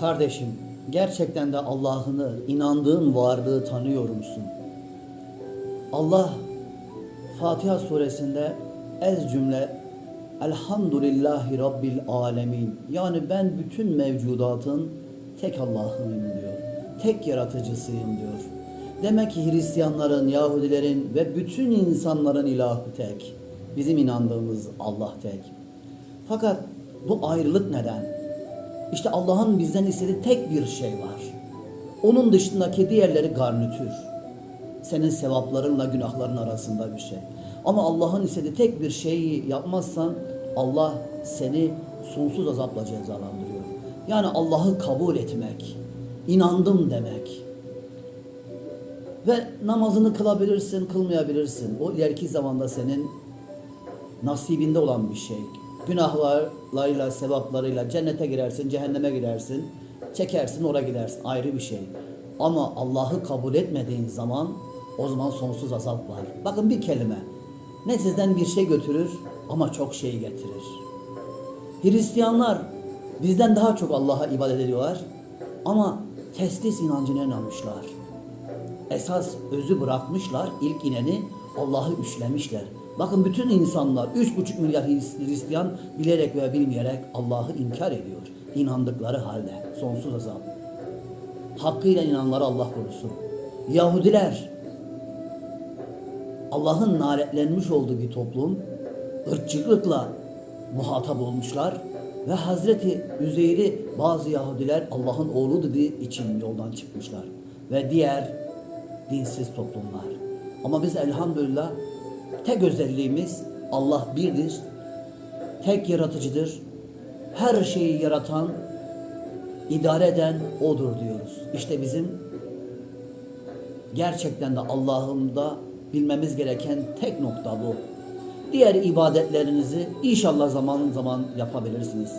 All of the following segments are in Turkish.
Kardeşim, gerçekten de Allah'ını, inandığın varlığı tanıyor musun? Allah Fatiha suresinde ez cümle Elhamdülillahi Rabbil Alemin. Yani ben bütün mevcudatın tek Allah'ıyım diyor. Tek yaratıcısıyım diyor. Demek ki Hristiyanların, Yahudilerin ve bütün insanların ilahı tek. Bizim inandığımız Allah tek. Fakat bu ayrılık neden? İşte Allah'ın bizden istediği tek bir şey var. Onun dışındaki diğerleri garnitür. Senin sevaplarınla günahların arasında bir şey. Ama Allah'ın istediği tek bir şeyi yapmazsan Allah seni sonsuz azapla cezalandırıyor. Yani Allah'ı kabul etmek, inandım demek. Ve namazını kılabilirsin, kılmayabilirsin. O ileriki zamanda senin nasibinde olan bir şey. Günahlarıyla, sevaplarıyla cennete girersin, cehenneme girersin, çekersin, oraya gidersin. Ayrı bir şey. Ama Allah'ı kabul etmediğin zaman o zaman sonsuz azap var. Bakın bir kelime. Ne sizden bir şey götürür ama çok şey getirir. Hristiyanlar bizden daha çok Allah'a ibadet ediyorlar ama teslis inancına inanmışlar. Esas özü bırakmışlar, ilk ineni Allah'ı üçlemişler. Bakın bütün insanlar, üç buçuk milyar Hristiyan bilerek veya bilmeyerek Allah'ı inkar ediyor. İnandıkları halde. Sonsuz azap. Hakkıyla inananları Allah korusun. Yahudiler Allah'ın lanetlenmiş olduğu bir toplum ırkçılıkla muhatap olmuşlar ve Hazreti Üzeyr'i bazı Yahudiler Allah'ın oğlu dediği için yoldan çıkmışlar ve diğer dinsiz toplumlar. Ama biz elhamdülillah tek özelliğimiz Allah birdir, tek yaratıcıdır, her şeyi yaratan, idare eden O'dur diyoruz. İşte bizim gerçekten de Allah'ımda bilmemiz gereken tek nokta bu. Diğer ibadetlerinizi inşallah zaman zaman yapabilirsiniz.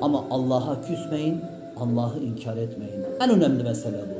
Ama Allah'a küsmeyin, Allah'ı inkar etmeyin. En önemli mesele bu.